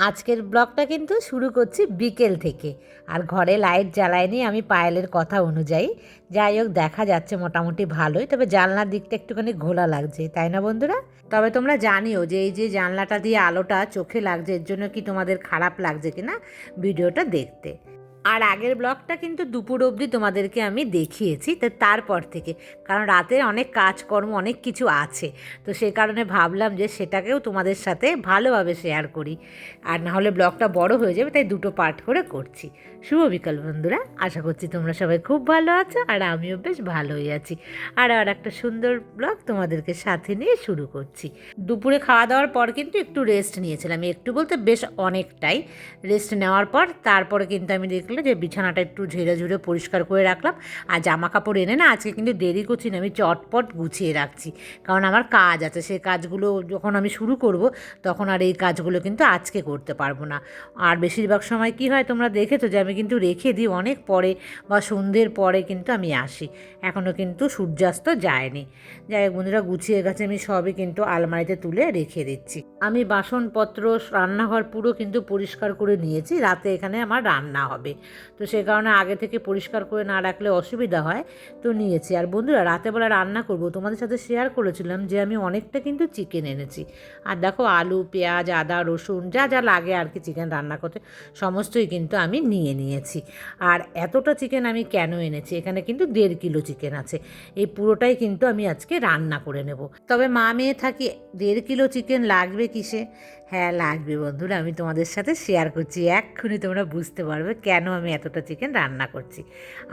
আজকের ব্লগটা কিন্তু শুরু করছি বিকেল থেকে। আর ঘরে লাইট জ্বালায়নি আমি পায়েলের কথা অনুযায়ী। যাই হোক, দেখা যাচ্ছে মোটামুটি ভালোই, তবে জানলার দিকটা একটুখানি ঘোলা লাগছে, তাই না বন্ধুরা? তবে তোমরা জানিও যে এই যে জানলাটা দিয়ে আলোটা চোখে লাগছে, এর জন্য কি তোমাদের খারাপ লাগছে কিনা ভিডিওটা দেখতে। আর আগের ব্লগটা কিন্তু দুপুর অবধি তোমাদেরকে আমি দেখিয়েছি তো তারপর থেকে, কারণ রাতে অনেক কাজকর্ম, অনেক কিছু আছে। তো সে কারণে ভাবলাম যে সেটাকেও তোমাদের সাথে ভালোভাবে শেয়ার করি। আর না হলে ব্লগটা বড় হয়ে যাবে, তাই দুটো পার্ট করে করছি। শুভ বিকাল বন্ধুরা, আশা করছি তোমরা সবাই খুব ভালো আছো আর আমিও বেশ ভালোই আছি। আর আর একটা সুন্দর ব্লগ তোমাদেরকে সাথে নিয়ে শুরু করছি। দুপুরে খাওয়া দাওয়ার পর কিন্তু একটু রেস্ট নিয়েছিলাম, একটু বলতে বেশ অনেকটাই। রেস্ট নেওয়ার পর তারপরে কিন্তু আমি দেখলাম যে বিছানাটা একটু ঝেড়ে ঝুড়ে পরিষ্কার করে রাখলাম। আর জামা কাপড় এনে না আজকে কিন্তু দেরি করছি না, আমি চটপট গুছিয়ে রাখছি। কারণ আমার কাজ আছে সেই কাজগুলো যখন আমি শুরু করব, তখন আর এই কাজগুলো কিন্তু আজকে করতে পারব না। আর বেশিরভাগ সময় কি হয় তোমরা দেখেছ যে আমি কিন্তু রেখে দিই, অনেক পরে বা সন্ধ্যের পরে কিন্তু আমি আসি। এখনও কিন্তু সূর্যাস্ত যায়নি। যাই হোক বন্ধুরা, গুছিয়ে গেছে আমি সবই কিন্তু আলমারিতে তুলে রেখে দিচ্ছি। আমি বাসনপত্র, রান্নাঘর পুরো কিন্তু পরিষ্কার করে নিয়েছি, রাতে এখানে আমার রান্না হবে। তো সে কারণে আগে থেকে পরিষ্কার করে না রাখলে অসুবিধা হয়, তো নিয়েছি। আর বন্ধুরা, রাতেবেলা রান্না করব। তোমাদের সাথে শেয়ার করেছিলাম যে আমি অনেকটা কিন্তু চিকেন এনেছি। আর দেখো, আলু, পেঁয়াজ, আদা, রসুন, যা যা লাগে আর কি চিকেন রান্না করতে, সমস্তই কিন্তু আমি নিয়ে নিয়েছি। আর এতটা চিকেন আমি কেন এনেছি? এখানে কিন্তু দেড় কিলো চিকেন আছে। এই পুরোটাই কিন্তু আমি আজকে রান্না করে নেব। তবে মা মেয়ে থাকি, দেড় কিলো চিকেন লাগবে কিসে? হ্যাঁ লাগবে বন্ধুরা, আমি তোমাদের সাথে শেয়ার করছি। এক্ষুনি তোমরা বুঝতে পারবে কেন আমি এতটা চিকেন রান্না করছি?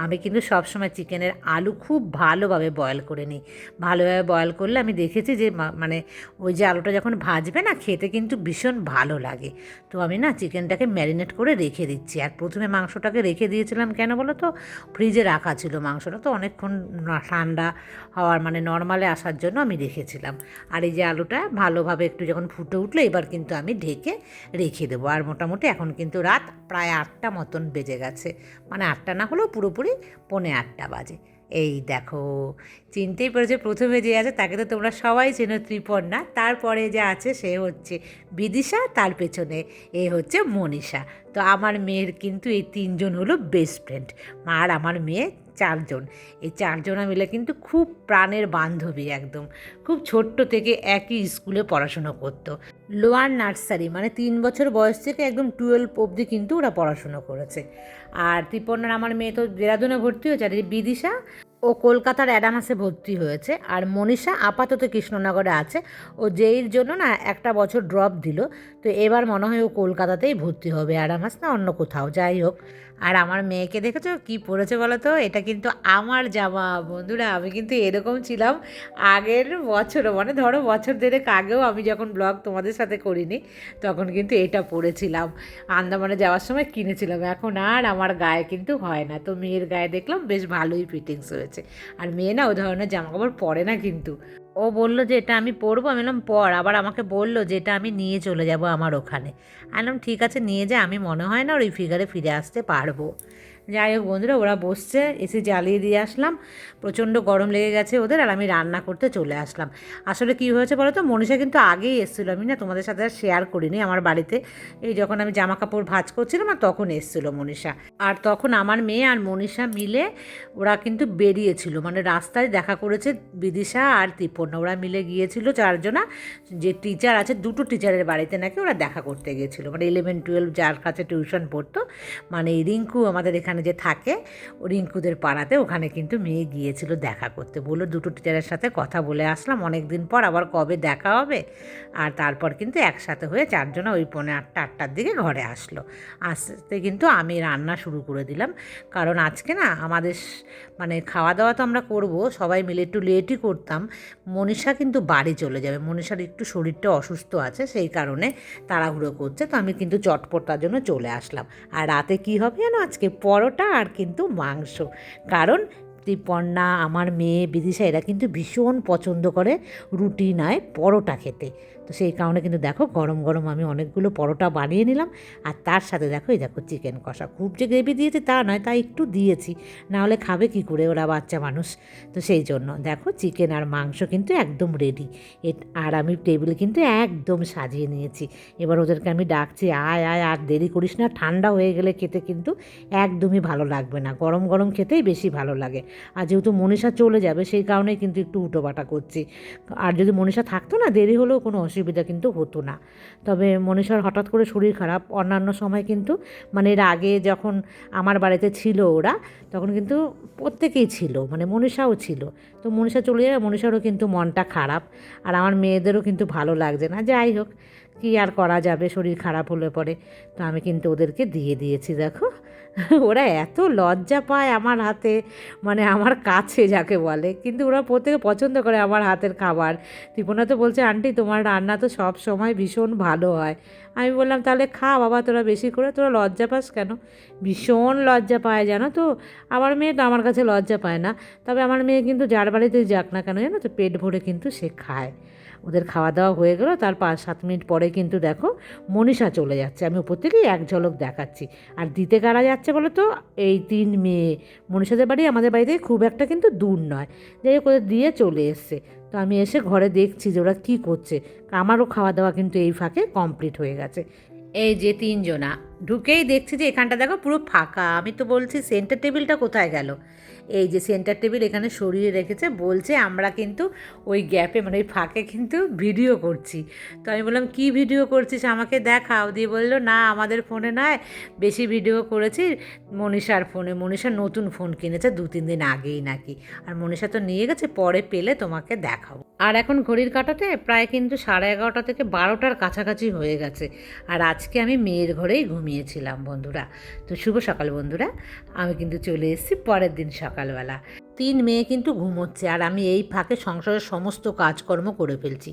আমি কিন্তু সবসময় চিকেনের আলু খুব ভালোভাবে বয়েল করে নিই। ভালোভাবে বয়েল করলে আমি দেখেছি যে মানে ওই যে আলুটা যখন ভাজবে না, খেতে কিন্তু ভীষণ ভালো লাগে। তো আমি না চিকেনটাকে ম্যারিনেট করে রেখে দিচ্ছি। আর প্রথমে মাংসটাকে রেখে দিয়েছিলাম কেন বলো তো ফ্রিজে রাখা ছিল মাংসটা তো অনেকক্ষণ ঠান্ডা হওয়ার মানে নর্মালে আসার জন্য আমি রেখেছিলাম। আর এই যে আলুটা ভালোভাবে একটু যখন ফুটে উঠল এবার কিন্তু আমি ঢেকে রেখে দেবো। আর মোটামুটি এখন কিন্তু রাত প্রায় আটটা মতন বেজে গেছে। মানে আটটা না হলেও পুরোপুরি পনে আটটা বাজে। এই দেখো, চিনতেই পেরেছে, প্রথমে যে আছে তাকে তো তোমরা সবাই চেনো না তারপরে যে আছে সে হচ্ছে বিদিশা, তার পেছনে এ হচ্ছে মনীষা। তো আমার মেয়ের কিন্তু এই তিনজন হলো বেস্ট ফ্রেন্ড আর আমার মেয়ে চারজন। এই চারজনা মিলে কিন্তু খুব প্রাণের বান্ধবী একদম। খুব ছোট্ট থেকে একই স্কুলে পড়াশুনো করতো। লোয়ার নার্সারি মানে তিন বছর বয়স থেকে একদম টুয়েলভ অবধি কিন্তু ওরা পড়াশুনো করেছে। আর ত্রিপর্ণার আমার মেয়ে তো দেরাদুনে ভর্তি হয়েছে, আর এই বিদিশা ও কলকাতার অ্যাডামাসে ভর্তি হয়েছে। আর মনীষা আপাতত কৃষ্ণনগরে আছে। ও যেইর জন্য না একটা বছর ড্রপ দিল। তো এবার মনে হয় ও কলকাতাতেই ভর্তি হবে। অ্যাডামাস না অন্য কোথাও। যাই হোক। আর আমার মেয়েকে দেখেছ? কি পরেছে বলো তো? এটা কিন্তু আমার জামা। বন্ধুরা, আমি কিন্তু এরকম ছিলাম আগের বছরও। মানে ধরো বছর দেড়েক আগেও আমি যখন ব্লগ তোমাদের সাথে করিনি, তখন কিন্তু এটা পরেছিলাম আন্দামানে যাওয়ার সময় কিনেছিলাম। এখন আর আমার গায়ে কিন্তু হয় না। তো মেয়ের গায়ে দেখলাম বেশ ভালোই ফিটিংস হয়েছে আর মেয়ে না ও ধরনের জামা কাপড় পরে না কিন্তু। ও বলল যে, এটা আমি পরবো? আমি বললাম, পর। আবার আমাকে বলল যে, এটা আমি নিয়ে চলে যাব আমার ওখানে। আমি ঠিক আছে, নিয়ে যা। আমি মনে হয় না ওই ফিগারে ফিরে আসতে পারব। যাই হোক বন্ধুরা, ওরা বসছে, এসে জ্বালিয়ে দিয়ে আসলাম। প্রচণ্ড গরম লেগে গেছে ওদের, আর আমি রান্না করতে চলে আসলাম। আসলে কী হয়েছে বলো তো, মনীষা কিন্তু আগেই এসেছিল। আমি না তোমাদের সাথে আর শেয়ার করিনি আমার বাড়িতে। এই যখন আমি জামা কাপড় ভাঁজ করছিলাম, আর তখন এসেছিল মনীষা। আর তখন আমার মেয়ে আর মনীষা মিলে ওরা কিন্তু বেরিয়েছিল। মানে রাস্তায় দেখা করেছে বিদিশা আর ত্রিপর্ণা ওরা মিলে গিয়েছিল চারজনা। যে টিচার আছে, দুটো টিচারের বাড়িতে নাকি ওরা দেখা করতে গিয়েছিল মানে ইলেভেন টুয়েলভ যার কাছে টিউশন পড়তো। মানে রিঙ্কু আমাদের এখানে যে থাকে, রিঙ্কুদের পাড়াতে ওখানে কিন্তু মেয়ে গিয়েছিল দেখা করতে। বলল, দুটো টিচারের সাথে কথা বলে আসলাম অনেক দিন পর আবার কবে দেখা হবে? আর তারপর কিন্তু একসাথে হয়ে চারজনা ওই পৌনে আটটা, আটটার দিকে ঘরে আসলো। আসতে কিন্তু আমি রান্না শুরু করে দিলাম। কারণ আজকে না আমাদের মানে খাওয়া দাওয়া তো আমরা করব, সবাই মিলে একটু লেটই করতাম। মনীষা কিন্তু বাড়ি চলে যাবে। মনীষার একটু শরীরটা অসুস্থ আছে, সেই কারণে তাড়াহুড়ো করছে। তো আমি কিন্তু চটপট তার জন্য চলে আসলাম। আর রাতে কি হবে জানো আজকে? পরোটা আর কিন্তু মাংস। কারণ তীপর্ণা আমার মেয়ে, বিদিশা, এরা কিন্তু ভীষণ পছন্দ করে রুটি নয়, পরোটা খেতে। তো সেই কারণে কিন্তু দেখো, গরম গরম আমি অনেকগুলো পরোটা বানিয়ে নিলাম। আর তার সাথে দেখো, এই দেখো চিকেন কষা। খুব যে গ্রেভি দিয়েছি তা নয় তা একটু দিয়েছি। না হলে খাবে কি করে ওরা বাচ্চা মানুষ? তো সেই জন্য দেখো চিকেন আর মাংস কিন্তু একদম রেডি আর আমি টেবিল কিন্তু একদম সাজিয়ে নিয়েছি। এবার ওদেরকে আমি ডাকছি, আয় আয়, আর দেরি করিস না, ঠান্ডা হয়ে গেলে খেতে কিন্তু একদমই ভালো লাগবে না। গরম গরম খেতেই বেশি ভালো লাগে। আর যেহেতু মনীষা চলে যাবে, সেই কারণেই কিন্তু একটু উটোপাটা করছি। আর যদি মনীষা থাকতো না, দেরি হলেও কোনো অসুবিধা কিন্তু হতো না। তবে মনীষার হঠাৎ করে শরীর খারাপ, অন্যান্য সময় কিন্তু মানে এর আগে যখন আমার বাড়িতে ছিল ওরা, তখন কিন্তু প্রত্যেকেই ছিল মানে মনীষাও ছিল। তো মনীষা চলে যাবে মনীষারও কিন্তু মনটা খারাপ, আর আমার মেয়েদেরও কিন্তু ভালো লাগছে না। যাই হোক, কী আর করা যাবে, শরীর খারাপ হলে পরে। তো আমি কিন্তু ওদেরকে দিয়ে দিয়েছি, দেখো। ওরা এত লজ্জা পায় আমার হাতে মানে আমার কাছে যাকে বলে। কিন্তু ওরা প্রত্যেকে পছন্দ করে আমার হাতের খাবার। ত্রিপুণা তো বলছে, আন্টি, তোমার রান্না তো সব সময় ভীষণ ভালো হয়। আমি বললাম, তাহলে খা বাবা, তোরা বেশি করে, তোরা লজ্জা পাস কেন? ভীষণ লজ্জা পায়, জানো তো। আমার মেয়ে তো আমার কাছে লজ্জা পায় না। তবে আমার মেয়ে কিন্তু যার বাড়িতেই যাক না কেন, জানো তো, পেট ভরে কিন্তু সে খায়। ওদের খাওয়া দাওয়া হয়ে গেলো, তার পাঁচ, সাত মিনিট পরে কিন্তু দেখো মনীষা চলে যাচ্ছে। আমি উপর থেকেই এক ঝলক দেখাচ্ছি। আর দিতে কারা যাচ্ছে বলো তো এই তিন মেয়ে। মনীষাদের বাড়ি আমাদের বাড়িতে খুব একটা কিন্তু দূর নয়। যাই হোক, ওদের দিয়ে চলে এসছে। তো আমি এসে ঘরে দেখছি যে ওরা কী করছে। আমারও খাওয়া দাওয়া কিন্তু এই ফাঁকে কমপ্লিট হয়ে গেছে। এই যে তিনজনা, ঢুকেই দেখছি যে এখানটা দেখো পুরো ফাঁকা। আমি তো বলছি সেন্টার টেবিলটা কোথায় গেল? এই যে সেন্টার টেবিল এখানে সরিয়ে রেখেছে, বলছে আমরা কিন্তু ওই গ্যাপে মানে ওই ফাঁকে কিন্তু ভিডিও করছি। তো আমি বললাম, কি ভিডিও করছিস? আমাকে দেখাও দিয়ে বলল, না, আমাদের ফোনে নয়, বেশি ভিডিও করেছি মনীষার ফোনে মনীষা নতুন ফোন কিনেছে দু, তিন দিন আগেই নাকি। আর মনীষা তো নিয়ে গেছে, পরে পেলে তোমাকে দেখাবো। আর এখন ঘড়ির কাটাতে প্রায় কিন্তু সাড়ে এগারোটা থেকে বারোটার কাছাকাছি হয়ে গেছে। আর আজকে আমি মেয়ের ঘরেই ঘুমিয়েছিলাম বন্ধুরা। তো শুভ সকাল বন্ধুরা। আমি কিন্তু চলে এসেছি পরের দিন সকালবেলা তিন মেয়ে কিন্তু ঘুমোচ্ছে, আর আমি এই ফাঁকে সংসারের সমস্ত কাজকর্ম করে ফেলছি।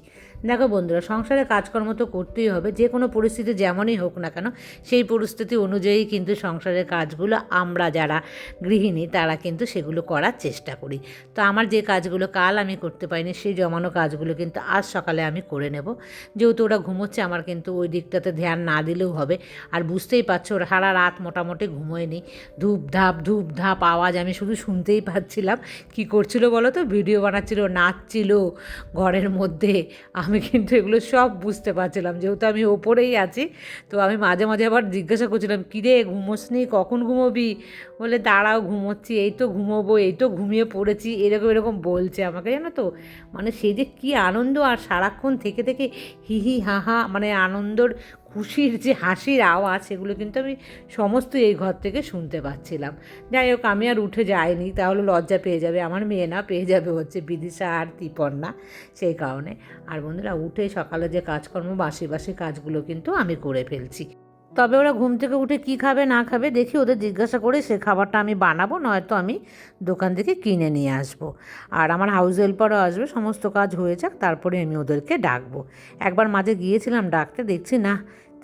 দেখো বন্ধুরা, সংসারের কাজকর্ম তো করতেই হবে, যে কোনো পরিস্থিতি যেমনই হোক না কেন, সেই পরিস্থিতি অনুযায়ী কিন্তু সংসারের কাজগুলো আমরা যারা গৃহিণী, তারা কিন্তু সেগুলো করার চেষ্টা করি। তো আমার যে কাজগুলো কাল আমি করতে পারিনি, সেই জমানো কাজগুলো কিন্তু আজ সকালে আমি করে নেব। যেহেতু ওরা ঘুমোচ্ছে, আমার কিন্তু ওই দিকটাতে ধ্যান না দিলেও হবে। আর বুঝতেই পারছ ওরা সারা রাত মোটামুটি ঘুমোয়নি। ধূপ ধাপ ধূপ ধাপ আওয়াজ আমি শুধু শুনতেই পাচ্ছিলাম। কি করছিল বলো তো? ভিডিও বানাচ্ছিল, নাচছিল ঘরের মধ্যে। আমি কিন্তু এগুলো সব বুঝতে পারছিলাম, যেহেতু আমি ওপরেই আছি। তো আমি মাঝে মাঝে আবার জিজ্ঞাসা করছিলাম কিরে ঘুমোসনি কখন ঘুমোবি? বলে, দাঁড়াও, ঘুমোচ্ছি। এই তো ঘুমোবো, এই তো ঘুমিয়ে পড়েছি। এরকম এরকম বলছে আমাকে, জানো তো? মানে সে যে কী আনন্দ, আর সারাক্ষণ থেকে থেকে হি হি হা হা মানে আনন্দর খুশির যে হাসির আওয়াজ, সেগুলো কিন্তু আমি সমস্ত এই ঘর থেকে শুনতে পাচ্ছিলাম। যাই হোক, আমি আর উঠে যাইনি, তাহলে লজ্জা পেয়ে যাবে। আমার মেয়ে না, পেয়ে যাবে হচ্ছে বিদিশা আর তিপন্না সেই কারণে। আর বন্ধুরা, উঠে সকালে যে কাজকর্ম, বাসি বাসি কাজগুলো কিন্তু আমি করে ফেলছি। তবে ওরা ঘুম থেকে উঠে কি খাবে, না খাবে, দেখি ওদের জিজ্ঞাসা করে সে খাবারটা আমি বানাবো, নয়তো আমি দোকান থেকে কিনে নিয়ে আসব। আর আমার হাউস হেল্পারও আসবে, সমস্ত কাজ হয়ে যাক, তারপরে আমি ওদেরকে ডাকবো। একবার মাঝে গিয়েছিলাম ডাকতে, দেখছি না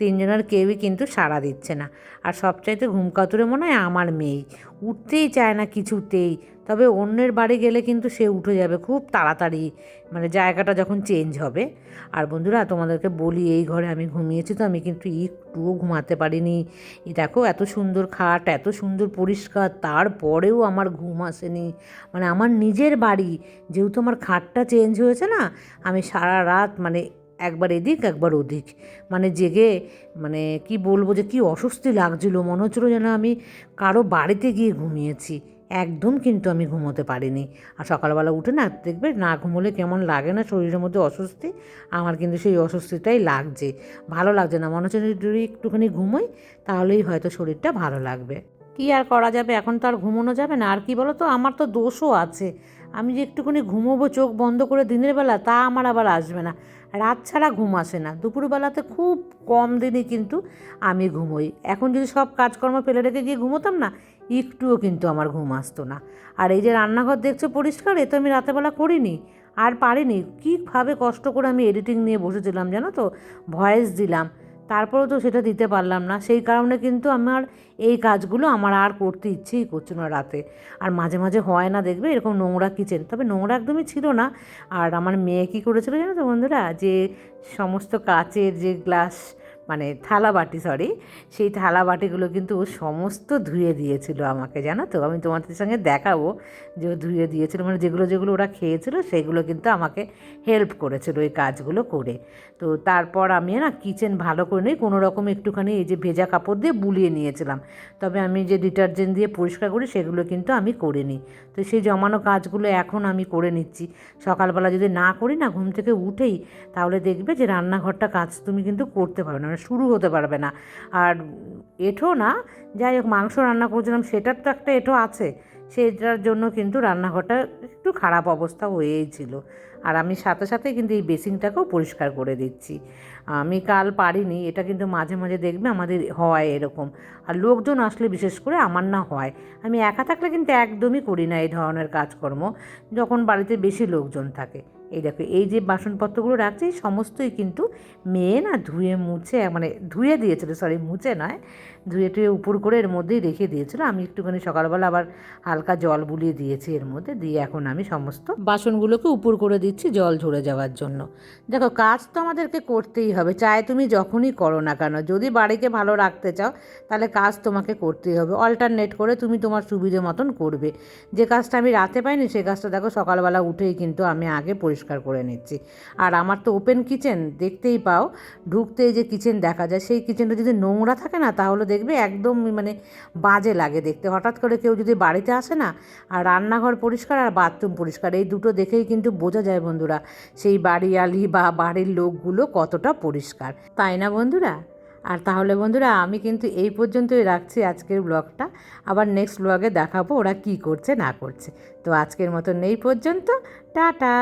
তিনজনের কেউই কিন্তু সাড়া দিচ্ছে না। আর সবচাইতে ঘুম কাতুরে মনে হয় আমার মেয়েই। উঠতেই চায় না কিছুতেই। তবে অন্যের বাড়ি গেলে কিন্তু সে উঠে যাবে খুব তাড়াতাড়ি। মানে জায়গাটা যখন চেঞ্জ হবে। আর বন্ধুরা, তোমাদেরকে বলি, এই ঘরে আমি ঘুমিয়েছি তো আমি কিন্তু একটুও ঘুমাতে পারিনি। দেখো, এত সুন্দর খাট, এত সুন্দর পরিষ্কার, তারপরেও আমার ঘুম আসেনি। মানে আমার নিজের বাড়ি, যেহেতু আমার খাটটা চেঞ্জ হয়েছে না, আমি সারা রাত মানে একবার এদিক, একবার ওদিক। মানে জেগে মানে কি বলব যে কি অস্বস্তি লাগছিল। মনে হচ্ছিল যেন আমি কারও বাড়িতে গিয়ে ঘুমিয়েছি। একদম কিন্তু আমি ঘুমোতে পারিনি। আর সকালবেলা উঠে না, দেখবে না ঘুমোলে কেমন লাগে না শরীরের মধ্যে অস্বস্তি। আমার কিন্তু সেই অস্বস্তিটাই লাগছে। ভালো লাগছে না। মনে হচ্ছে যদি একটুখানি ঘুমোই, তাহলেই হয়তো শরীরটা ভালো লাগবে। কি আর করা যাবে? এখন তো আর ঘুমোনো যাবে না। আর কি বলো তো আমার তো দোষও আছে। আমি যে একটুখানি ঘুমোবো, চোখ বন্ধ করে দিনের বেলা, তা আমার আবার আসবে না। রাত ছাড়া ঘুম আসে না। দুপুরবেলাতে খুব কম দিনই কিন্তু আমি ঘুমোই। এখন যদি সব কাজকর্ম ফেলে রেখে গিয়ে ঘুমোতাম না, একটুও কিন্তু আমার ঘুম আসতো না। আর এই যে রান্নাঘর দেখছ পরিষ্কার, এ তো আমি রাতেবেলা করিনি, আর পারিনি। কীভাবে কষ্ট করে আমি এডিটিং নিয়ে বসেছিলাম জানো তো? ভয়েস দিলাম। তারপরেও তো সেটা দিতে পারলাম না। সেই কারণে কিন্তু আমার এই কাজগুলো আমার আর করতে ইচ্ছেই করছে না রাতে। আর মাঝে মাঝে হয় না, দেখবে এরকম নোংরা কিচেন। তবে নোংরা একদমই ছিল না। আর আমার মেয়ে কী করেছিল জানো তো বন্ধুরা? যে সমস্ত কাচের যে গ্লাস মানে থালা বাটি সরি সেই থালা বাটিগুলো কিন্তু ও সমস্ত ধুয়ে দিয়েছিল আমাকে, জানো তো? আমি তোমাদের সঙ্গে দেখাবো যে ও ধুয়ে দিয়েছিল। মানে যেগুলো যেগুলো ওরা খেয়েছিল, সেগুলো কিন্তু আমাকে হেল্প করেছিল ওই কাজগুলো করে। তো তারপর আমি না কিচেন ভালো করে নিই, কোনো রকম একটুখানি এই যে ভেজা কাপড় দিয়ে বুলিয়ে নিয়েছিলাম। তবে আমি যে ডিটারজেন্ট দিয়ে পরিষ্কার করি, সেগুলো কিন্তু আমি করে নিই। তো সেই জমানো কাজগুলো এখন আমি করে নিচ্ছি। সকালবেলা যদি না করি না, ঘুম থেকে উঠেই, তাহলে দেখবে যে রান্নাঘরটা কাজ তুমি কিন্তু করতে পারবে না। মানে শুরু হতে পারবে না। আর এঠো না, যাই হোক, মাংস রান্না করেছিলাম, সেটার তো একটা এঠো আছে। সেটার জন্য কিন্তু রান্নাঘরটা একটু খারাপ অবস্থা হয়েই ছিল। আর আমি সাথে সাথে কিন্তু এই বেসিনটাকেও পরিষ্কার করে দিচ্ছি। আমি কাল পারিনি, এটা কিন্তু মাঝে মাঝে দেখবে আমাদের হয় এরকম। আর লোকজন আসলে, বিশেষ করে আমার না হয়। আমি একা থাকলে কিন্তু একদমই করি না এই ধরনের কাজকর্ম, যখন বাড়িতে বেশি লোকজন থাকে। এই দেখো, এই যে বাসনপত্রগুলো রাখছে সমস্তই কিন্তু মেয়ে না ধুয়ে মুছে মানে ধুয়ে দিয়েছিল সরি মুছে নয় ধুয়ে টুয়ে উপর করে এর মধ্যেই রেখে দিয়েছিল। আমি একটুখানি সকালবেলা আবার হালকা জল বুলিয়ে দিয়েছি এর মধ্যে। দিয়ে এখন আমি সমস্ত বাসনগুলোকে উপর করে দিচ্ছি জল ঝরে যাওয়ার জন্য। দেখো, কাজ তো আমাদেরকে করতেই হবে। চাই তুমি যখনই করো না কেন। যদি বাড়িকে ভালো রাখতে চাও, তাহলে কাজ তোমাকে করতেই হবে। অল্টারনেট করে তুমি তোমার সুবিধে মতন করবে। যে কাজটা আমি রাতে পাইনি, সেই কাজটা দেখো সকালবেলা উঠেই কিন্তু আমি আগে পরিষ্কার করে নিচ্ছি। আর আমার তো ওপেন কিচেন দেখতেই পাও। ঢুকতেই যে কিচেন দেখা যায়, সেই কিচেনটা যদি নোংরা থাকে না, তাহলে দেখবে একদম মানে বাজে লাগে দেখতে। হঠাৎ করে কেউ যদি বাড়িতে আসে না, আর রান্নাঘর পরিষ্কার আর বাথরুম পরিষ্কার, এই দুটো দেখেই কিন্তু বোঝা যায় বন্ধুরা, সেই বাড়িয়ালি বা বাড়ির লোকগুলো কতটা পরিষ্কার। তাই না বন্ধুরা? আর তাহলে বন্ধুরা, আমি কিন্তু এই পর্যন্তই রাখছি আজকের ব্লগটা। আবার নেক্সট ব্লগে দেখাবো ওরা কি করছে, না করছে। তো আজকের মতন এই পর্যন্ত, টাটা!